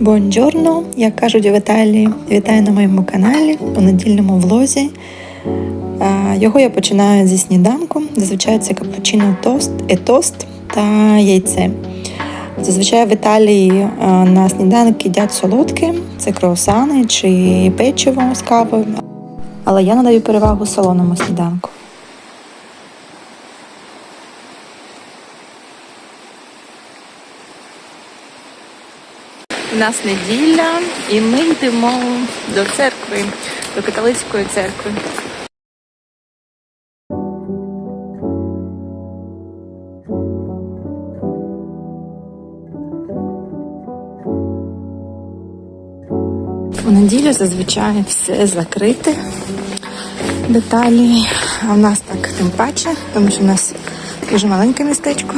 Бонджорно, як кажуть в Італії, вітаю на моєму каналі у недільному влозі. Його я починаю зі сніданку. Зазвичай це капучино тост, е, тост та яйце. Зазвичай в Італії на сніданок їдять солодке, це круасани чи печиво з кавою. Але я надаю перевагу солоному сніданку. У нас неділя, і ми йдемо до церкви, до католицької церкви. У неділю зазвичай все закрите деталі, а в нас так тим паче, тому що в нас дуже маленьке містечко.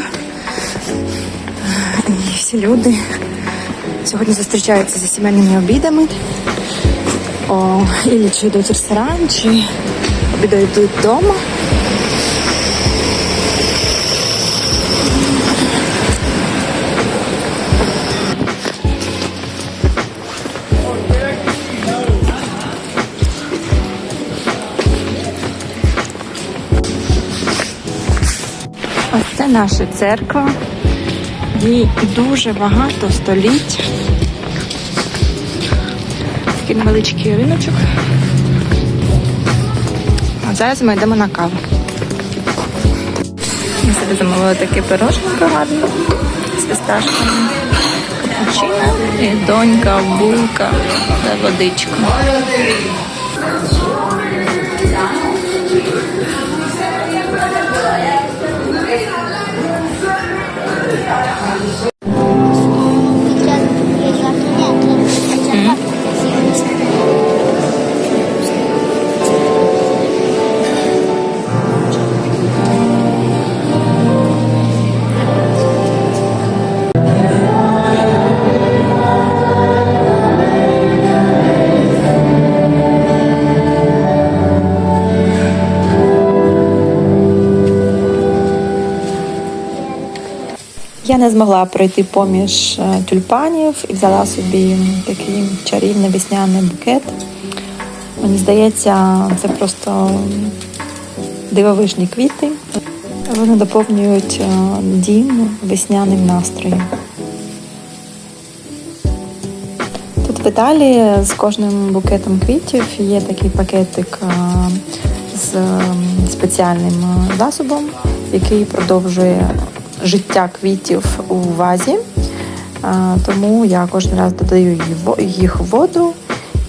І всі люди Сьогодні зустрічаються за сімейними обідами. О, Ілі чи йдуть в ресторан, чи обідають вдома. Ось це наша церква. Їй дуже багато століть. Такий невеличкий риночок. А зараз ми йдемо на каву. Ми собі замовили таке пироженко гарне з фісташками. Капучино і донька, булка та водичка. Я не змогла пройти поміж е, тюльпанів і взяла собі такий чарівний весняний букет. Мені здається, це просто дивовижні квіти. Вони доповнюють е, дім весняним настроєм. Тут в Італії з кожним букетом квітів є такий пакетик е, з спеціальним засобом, який продовжує життя квітів у вазі. Тому я кожен раз додаю їх воду,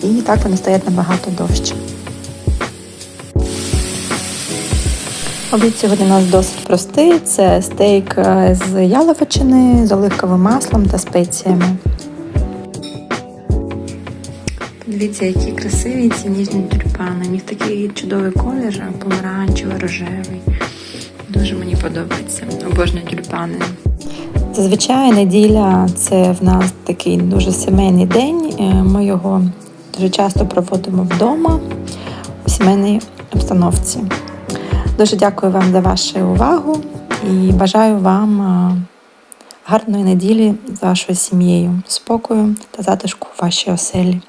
і так вони стоять набагато довше. Обід сьогодні у нас досить простий. Це стейк е, з яловичини, з оливковим маслом та спеціями. Дивіться, які красиві ці ніжні тюльпани. У них такий чудовий колір, помаранчево-рожевий. Дуже мені подобається. Обожнюю тюльпани. Зазвичай неділя це в нас такий дуже сімейний день. Е, Ми його дуже часто проводимо вдома у сімейній обстановці. Дуже дякую вам за вашу увагу і бажаю вам е, гарної неділі з вашою сім'єю, спокою та затишку у вашій оселі.